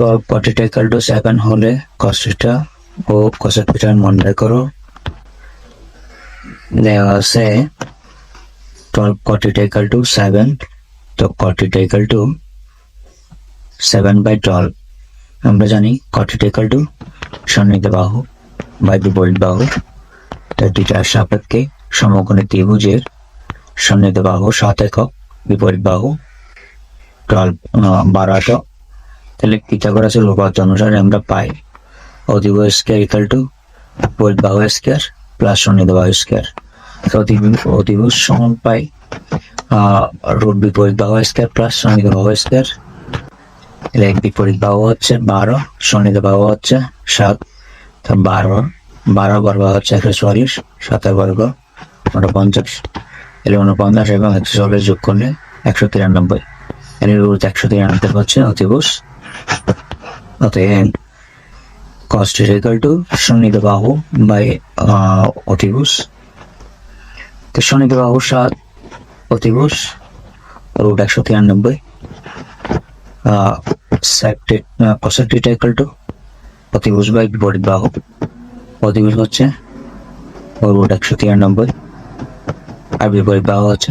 তো cot theta equal to seven হলে কস্টিটা ও কসেট Peter মনে করো আছে twelve cot theta equal to seven তো cot theta equal to seven by twelve আমরা জানি কটিটা ইকাল টু সন্নিহিত বাহু বাই বিপরীত বাহু, তার দুইটার সাপেক্ষে সমকোণী ত্রিভুজের সন্নিহিত বাহু, সাত একক, বিপরীত বাহু টুয়েলভ বারো একক। তাহলে পিথাগোরাসের উপপাদ্য অনুসারে আমরা পাই। অতিভু স্কোয়ার ইকাল টু বিপরীত বাহু স্কোয়ার প্লাস সন্নিহিত বাহু স্কোয়ার। অতিভুজ সমান পাই রুট বিপরীত বাহু স্কোয়ার প্লাস সন্নিহিত বাহু স্কোয়ার। এর বিপরীত বাহু হচ্ছে বারো সন্নিহিত বাহু হচ্ছে সাত। তো বারো বারো বর্গ হচ্ছে একশো চুয়াল্লিশ, সাতের বর্গ উনপঞ্চাশ এর উনপঞ্চাশ এবং একশো চল্লিশ যোগ করলে একশো তিরানব্বই। এর একশো তিরানব্বই হচ্ছে অতিভুজ অতএব কস্ট ইজ ইকাল টু সন্নিহিত বাহু বাই অতিভুজ তো সন্নিহিত বাহু সাত অতিভুজ রুট একশো তিরানব্বই কসেক্টিটা ইকাল টু অতিভুজ বাই বিপরীত বাহু অতিভুজ হচ্ছে রুট একশো তিরানব্বই, আর বিপরীত বাহু হচ্ছে